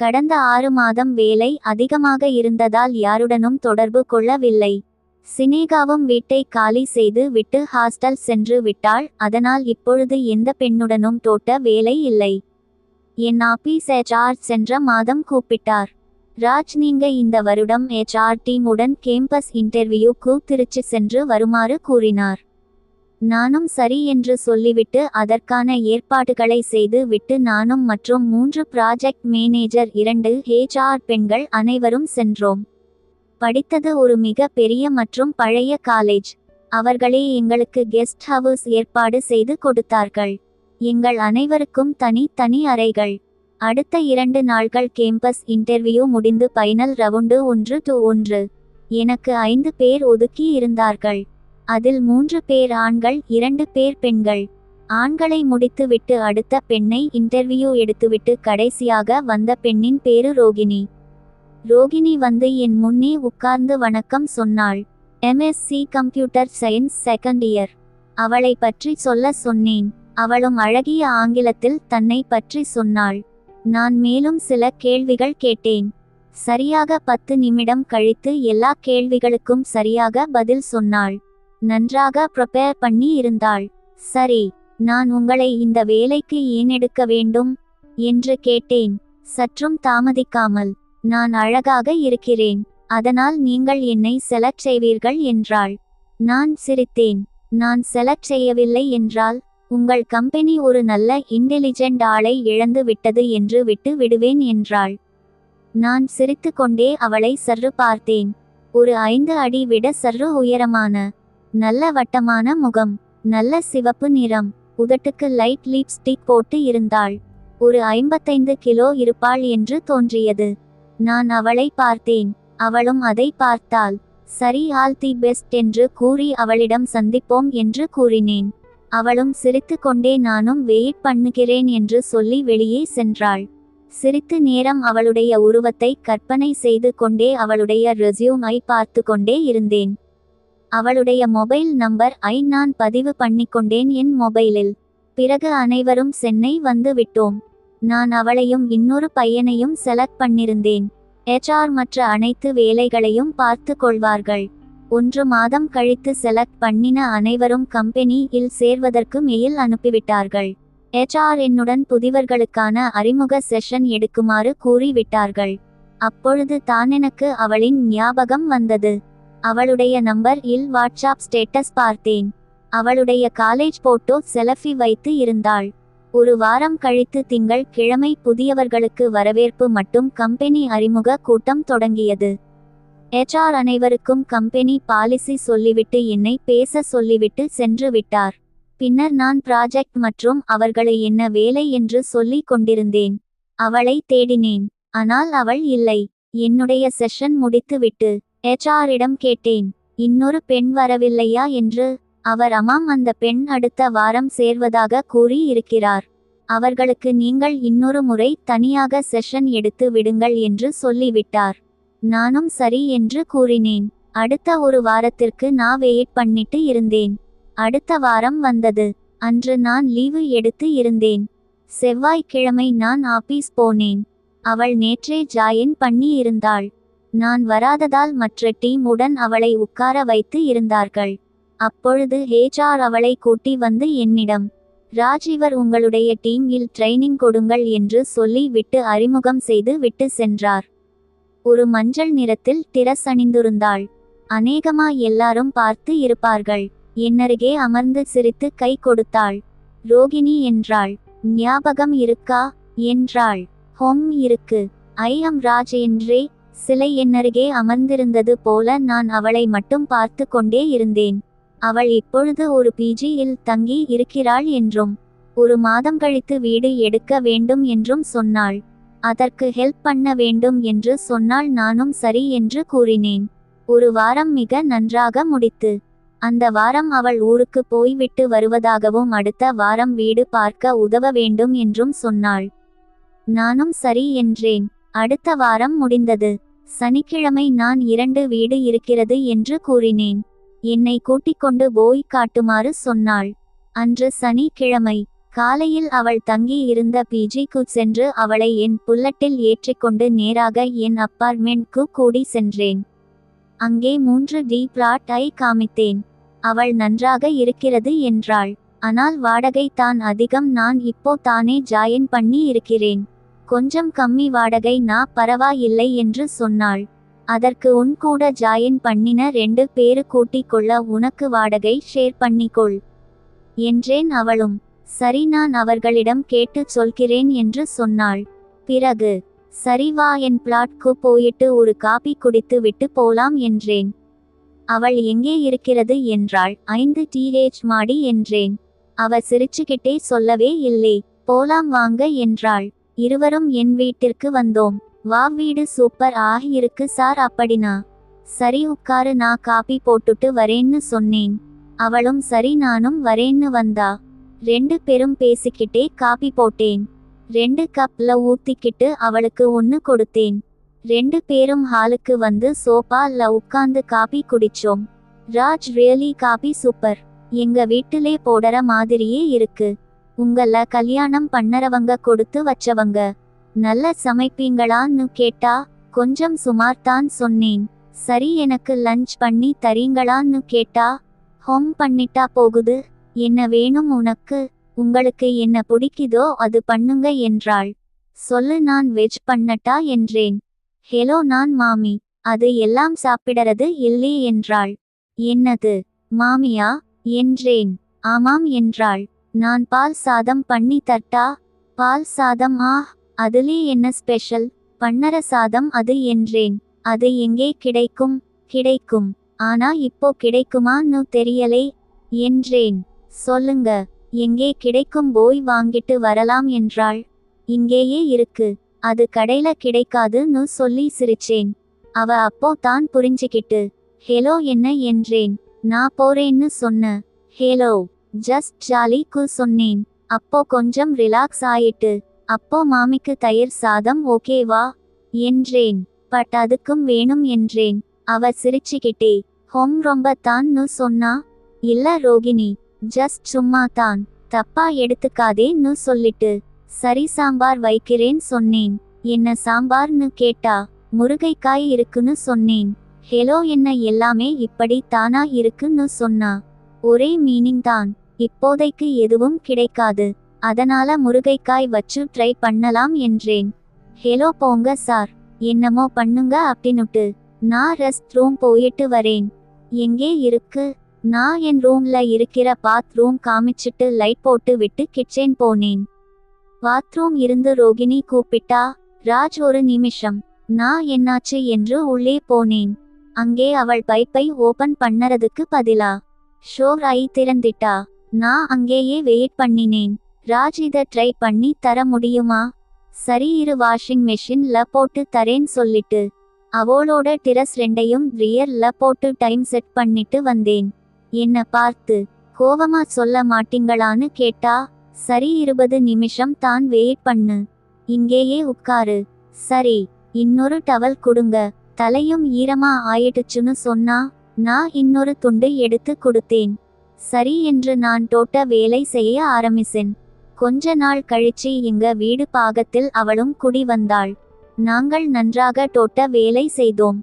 கடந்த ஆறு மாதம் வேலை அதிகமாக இருந்ததால் யாருடனும் தொடர்பு கொள்ளவில்லை. சினேகாவும் வீட்டை காலி செய்து விட்டு ஹாஸ்டல் சென்று விட்டாள். அதனால் இப்பொழுது எந்த பெண்ணுடனும் தோட்ட வேலை இல்லை. என் ஆபீஸ் ஹெச்ஆர் சென்ற மாதம் கூப்பிட்டார். ராஜ் நீங்க இந்த வருடம் ஹெச்ஆர் டீம் உடன் கேம்பஸ் இன்டர்வியூக்கு திருச்சி சென்று வருமாறு கூறினார். நானும் சரி என்று சொல்லிவிட்டு அதற்கான ஏற்பாடுகளை செய்து விட்டு நானும் மற்றும் மூன்று ப்ராஜெக்ட் மேனேஜர் இரண்டு HR பெண்கள் அனைவரும் சென்றோம். படித்தது ஒரு மிக பெரிய மற்றும் பழைய காலேஜ் அவர்களே எங்களுக்கு கெஸ்ட் ஹவுஸ் ஏற்பாடு செய்து கொடுத்தார்கள். எங்கள் அனைவருக்கும் தனி தனி அறைகள். அடுத்த இரண்டு நாள்கள் கேம்பஸ் இன்டர்வியூ முடிந்து பைனல் ரவுண்டு ஒன்று டு ஒன்று. எனக்கு ஐந்து பேர் ஒதுக்கி இருந்தார்கள். அதில் மூன்று பேர் ஆண்கள் இரண்டு பேர் பெண்கள். ஆண்களை முடித்துவிட்டு அடுத்த பெண்ணை இன்டர்வியூ எடுத்துவிட்டு கடைசியாக வந்த பெண்ணின் பேரு ரோகிணி. ரோகிணி வந்து என் முன்னே உட்கார்ந்து வணக்கம் சொன்னாள். MSc computer science second year அவளை பற்றி சொல்ல சொன்னேன். அவளும் அழகிய ஆங்கிலத்தில் தன்னை பற்றி சொன்னாள். நான் மேலும் சில கேள்விகள் கேட்டேன். சரியாக பத்து நிமிடம் கழித்து எல்லா கேள்விகளுக்கும் சரியாக பதில் சொன்னாள். நன்றாக ப்ரிப்பேர் பண்ணி இருந்தாள். சரி நான் உங்களை இந்த வேலைக்கு ஏன் எடுக்க வேண்டும்? என்று கேட்டேன். சற்றும் தாமதிக்காமல் நான் அழகாக இருக்கிறேன். அதனால் நீங்கள் என்னை செலக்ட் செய்வீர்கள் என்றாள். நான் சிரித்தேன். நான் செலக்ட் செய்யவில்லை என்றால் உங்கள் கம்பெனி ஒரு நல்ல இன்டெலிஜென்ட் ஆளை இழந்து விட்டது என்று விட்டு விடுவேன் என்றாள். நான் சிரித்துக்கொண்டே அவளை சர்று பார்த்தேன். ஒரு ஐந்து அடி விட சர்று உயரமான நல்ல வட்டமான முகம் நல்ல சிவப்பு நிறம் உதட்டுக்கு லைட் லிப்ஸ்டிக் போட்டு இருந்தாள். ஒரு ஐம்பத்தைந்து கிலோ இருப்பாள் என்று தோன்றியது. நான் அவளை பார்த்தேன். அவளும் அதை பார்த்தாள். சரி ஆல் தி பெஸ்ட் என்று கூறி அவளிடம் சந்திப்போம் என்று கூறினேன். அவளும் சிரித்துக்கொண்டே நானும் வெயிட் பண்ணுகிறேன் என்று சொல்லி வெளியே சென்றாள். சிரித்து நேரம் அவளுடைய உருவத்தை கற்பனை செய்து கொண்டே அவளுடைய ரெசியூமை பார்த்து கொண்டே இருந்தேன். அவளுடைய மொபைல் நம்பர் ஐ நான் பதிவு பண்ணிக்கொண்டேன் என் மொபைலில். பிறகு அனைவரும் சென்னை வந்து விட்டோம். நான் அவளையும் இன்னொரு பையனையும் செலக்ட் பண்ணிருந்தேன். ஹெச்ஆர் மற்ற அனைத்து வேலைகளையும் பார்த்து கொள்வார்கள். ஒன்று மாதம் கழித்து செலக்ட் பண்ணின அனைவரும் கம்பெனி இல் சேர்வதற்கு மெயில் அனுப்பிவிட்டார்கள். ஹெச்ஆர் என்னுடன் புதிவர்களுக்கான அறிமுக செஷன் எடுக்குமாறு கூறிவிட்டார்கள். அப்பொழுது தான் எனக்கு அவளின் ஞாபகம் வந்தது. அவளுடைய நம்பர் இல் வாட்ஸ்அப் ஸ்டேட்டஸ் பார்த்தேன். அவளுடைய காலேஜ் போட்டோ செலஃபி வைத்து இருந்தாள். ஒரு வாரம் கழித்து திங்கள் கிழமை புதியவர்களுக்கு வரவேற்பு மட்டும் கம்பெனி அறிமுக கூட்டம் தொடங்கியது. ஹெச்ஆர் அனைவருக்கும் கம்பெனி பாலிசி சொல்லிவிட்டு என்னை பேச சொல்லிவிட்டு சென்று விட்டார். பின்னர் நான் ப்ராஜெக்ட் மற்றும் அவர்களை என்ன வேலை என்று சொல்லிக் கொண்டிருந்தேன். அவளை தேடினேன். ஆனால் அவள் இல்லை. என்னுடைய செஷன் முடித்துவிட்டு ஹெச்ஆரிடம் கேட்டேன். இன்னொரு பெண் வரவில்லையா? என்று அவர் அமாம் அந்த பெண் அடுத்த வாரம் சேர்வதாக கூறி இருக்கிறார். அவர்களுக்கு நீங்கள் இன்னொரு முறை தனியாக செஷன் எடுத்து விடுங்கள் என்று சொல்லிவிட்டார். நானும் சரி என்று கூறினேன். அடுத்த ஒரு வாரத்திற்கு நான் வெயிட் பண்ணிட்டு இருந்தேன். அடுத்த வாரம் வந்தது. அன்று நான் லீவு எடுத்து இருந்தேன். செவ்வாய்க்கிழமை நான் ஆபீஸ் போனேன். அவள் நேற்றே ஜாயின் பண்ணி இருந்தாள் நான் வராததால் மற்ற டீம் உடன் அவளை உட்கார வைத்து இருந்தார்கள். அப்பொழுது ஹேச்ஆர் அவளை கூட்டி வந்து என்னிடம் ராஜ் இவர் உங்களுடைய டீமில் ட்ரைனிங் கொடுங்கள் என்று சொல்லி விட்டு அறிமுகம் செய்து விட்டு சென்றார். ஒரு மஞ்சள் நிறத்தில் திரஸ் அணிந்திருந்தாள். அநேகமா எல்லாரும் பார்த்து இருப்பார்கள். என்னருகே அமர்ந்து சிரித்து கை கொடுத்தாள். ரோகிணி என்றாள். ஞாபகம் இருக்கா? என்றாள். ஹொம் இருக்கு. ஐ அம் ராஜ் என்றே சிலை என்னருகே அமர்ந்திருந்தது போல நான் அவளை மட்டும் பார்த்து கொண்டே இருந்தேன். அவள் இப்பொழுது ஒரு பிஜியில் தங்கி இருக்கிறாள் என்றும் ஒரு மாதம் கழித்து வீடு எடுக்க வேண்டும் என்றும் சொன்னாள். அதற்கு ஹெல்ப் பண்ண வேண்டும் என்று சொன்னால் நானும் சரி என்று கூறினேன். ஒரு வாரம் மிக நன்றாக முடித்து அந்த வாரம் அவள் ஊருக்கு போய்விட்டு வருவதாகவும் அடுத்த வாரம் வீடு பார்க்க உதவ வேண்டும் என்றும் சொன்னாள். நானும் சரி என்றேன். அடுத்த வாரம் முடிந்தது. சனிக்கிழமை நான் இரண்டு வீடு இருக்கிறது என்று கூறினேன். என்னை கூட்டிக் கொண்டு போய் காட்டுமாறு சொன்னாள். அன்று சனிக்கிழமை காலையில் அவள் தங்கி இருந்த பிஜிக்கு சென்று அவளை என் புல்லட்டில் ஏற்றிக்கொண்டு நேராக என் அப்பார்ட்மெண்ட்க்கு கூடி சென்றேன். அங்கே மூன்று டி பிளாட் ஐ காமித்தேன். அவள் நன்றாக இருக்கிறது என்றாள். ஆனால் வாடகை தான் அதிகம் நான் இப்போ தானே ஜாயின் பண்ணி இருக்கிறேன். கொஞ்சம் கம்மி வாடகை நான் பரவாயில்லை என்று சொன்னாள். அதற்கு உன் கூட ஜாயின் பண்ணின ரெண்டு பேரு கூட்டிக் கொள்ள உனக்கு வாடகை ஷேர் பண்ணிக்கொள் என்றேன் அவளும். சரி நான் அவர்களிடம் கேட்டு சொல்கிறேன் என்று சொன்னாள். பிறகு சரி வா என் பிளாட்க்கு போயிட்டு ஒரு காபி குடித்து விட்டு போலாம் என்றேன். அவள் எங்கே இருக்கிறது என்றாள். ஐந்து டீரேஜ் மாடி என்றேன். அவ சிரிச்சுக்கிட்டே சொல்லவே இல்லை. போலாம் வாங்க என்றாள். இருவரும் என் வீட்டிற்கு வந்தோம். வா வீடு சூப்பர் ஆகியிருக்கு சார் அப்படினா சரி உட்காரு நான் காபி போட்டுட்டு வரேன்னு சொன்னேன். அவளும் சரி நானும் வரேன்னு வந்தா. ரெண்டு பேரும் பேசிக்கிட்டே காபி போட்டேன். ரெண்டு கப்ல ஊத்திக்கிட்டு அவளுக்கு ஒன்னு கொடுத்தேன். ரெண்டு பேரும் ஹாலுக்கு வந்து சோபால உட்கார்ந்து coffee குடிச்சோம். Raj really coffee super. எங்க வீட்டிலே போடுற மாதிரியே இருக்கு. உங்கள கல்யாணம் பண்ணறவங்க கொடுத்து வச்சவங்க. நல்ல சமைப்பீங்களான்னு கேட்டா கொஞ்சம் சுமார் தான் சொன்னேன். சரி எனக்கு லஞ்ச் பண்ணி தரீங்களான்னு கேட்டா ஹோம் பண்ணிட்டா போகுது. என்ன வேணும் உனக்கு? உங்களுக்கு என்ன பிடிக்குதோ அது பண்ணுங்க என்றாள். சொல்லு நான் வெஜ் பண்ணட்டா? என்றேன். ஹெலோ நான் மாமி. அது எல்லாம் சாப்பிடறது இல்லை என்றாள். என்னது? மாமியா? என்றேன். ஆமாம் என்றாள். நான் பால் சாதம் பண்ணி தட்டா? பால் சாதம் ஆ அதிலே என்ன ஸ்பெஷல் பண்ணற சாதம் அது என்றேன். அது எங்கே கிடைக்கும்? கிடைக்கும். ஆனா இப்போ கிடைக்குமான்னு தெரியலே என்றேன். சொல்லுங்க எங்கே கிடைக்கும் போய் வாங்கிட்டு வரலாம் என்றாள். இங்கேயே இருக்கு. அது கடையில கிடைக்காதுன்னு சொல்லி சிரிச்சேன். அவ அப்போ தான் புரிஞ்சுக்கிட்டு ஹெலோ என்ன? என்றேன். நான் போறேன்னு சொன்ன ஹேலோ ஜஸ்ட் ஜாலிக்கு சொன்னேன். அப்போ கொஞ்சம் ரிலாக்ஸ் ஆயிட்டு அப்போ மாமிக்கு தயிர் சாதம் ஓகேவா என்றேன். பட் அதுக்கும் வேணும் என்றேன். அவ சிரிச்சுக்கிட்டே ஹோம் ரொம்ப தான்னு சொன்னா? இல்ல ரோகிணி ஜஸ்ட் சும்மா தான். தப்பா எடுத்துக்காதேன்னு சொல்லிட்டு சரி சாம்பார் வைக்கிறேன் சொன்னேன். என்ன சாம்பார்னு கேட்டா முருகைக்காய் இருக்குன்னு சொன்னேன். ஹெலோ என்ன எல்லாமே இப்படி தானா இருக்குன்னு சொன்னா? ஒரே மீனிங் தான். இப்போதைக்கு எதுவும் கிடைக்காது. அதனால முருகைக்காய் வச்சு ட்ரை பண்ணலாம் என்றேன். ஹெலோ போங்க சார். என்னமோ பண்ணுங்க அப்படின்னுட்டு நான் ரெஸ்ட் ரூம் போயிட்டு வரேன். எங்கே இருக்கு? நான் என் ரூம்ல இருக்கிற பாத் ரூம் காமிச்சிட்டு லைட் போட்டு விட்டு கிச்சன் போனேன். பாத்ரூம் இருந்து ரோகிணி கூப்பிட்டா? ராஜ் ஒரு நிமிஷம். நான் என்னாச்சு? என்று உள்ளே போனேன். அங்கே அவள் பைப்பை ஓபன் பண்ணறதுக்கு பதிலா. ஷோர் ஐ திறந்திட்டா. நான் அங்கேயே வெயிட் பண்ணினேன். ராஜ் இதை ட்ரை பண்ணி தர முடியுமா? சரி இரு வாஷிங் மெஷின்ல போட்டு தரேன் சொல்லிட்டு. அவளோட டிரஸ் ரெண்டையும் ரியர்ல போட்டு டைம் செட் பண்ணிட்டு வந்தேன். என்ன பார்த்து கோவமா சொல்ல மாட்டீங்களான்னு கேட்டா? சரி இருபது நிமிஷம் தான் வெயிட் பண்ணு. இங்கேயே உட்காரு. சரி இன்னொரு டவல் கொடுங்க. தலையும் ஈரமா ஆயிடுச்சுன்னு சொன்னா நான் இன்னொரு துண்டு எடுத்து கொடுத்தேன். சரி என்று நான் தோட்ட வேலை செய்ய ஆரம்பிச்சேன் கொஞ்ச நாள் கழிச்சு எங்க வீடு பாகத்தில் அவளும் குடி வந்தாள். நாங்கள் நன்றாக தோட்ட வேலை செய்தோம்.